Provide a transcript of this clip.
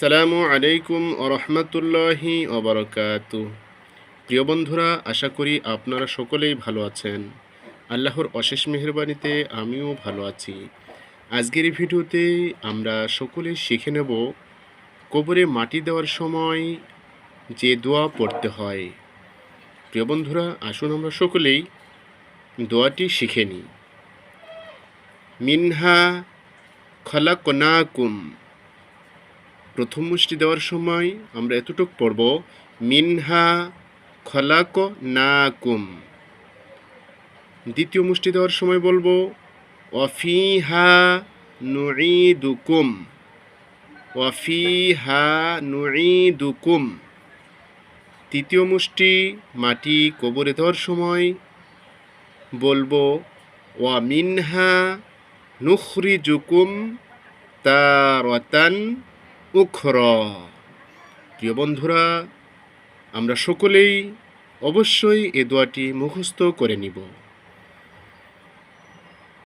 আসসালামু আলাইকুম রহমতুল্লাহি ওবরকাত প্রিয় বন্ধুরা, আশা করি আপনারা সকলেই ভালো আছেন। আল্লাহর অশেষ মেহরবানিতে আমিও ভালো আছি। আজকের ভিডিওতে আমরা সকলে শিখে নেব কবরে মাটি দেওয়ার সময় যে দোয়া পড়তে হয়। প্রিয় বন্ধুরা, আসুন আমরা সকলেই দোয়াটি শিখে নিই। মিনহা খলাকনাকুম। প্রথম মুষ্টি দেওয়ার সময় আমরা এতটুক পড়ব, মিনহা খলাক নাকুম। দ্বিতীয় মুষ্টি দেওয়ার সময় বলব অফিহা নুঈদুকুম। অফিহা নুঈদুকুম। তৃতীয় মুষ্টি মাটি কবরে দেওয়ার সময় বলব, ওয়া মিনহা নুখরিজুকুম তারতান উখর। প্রিয় বন্ধুরা আমরা সকলেই অবশ্যই এ দোয়াটি মুখস্থ করে নিব।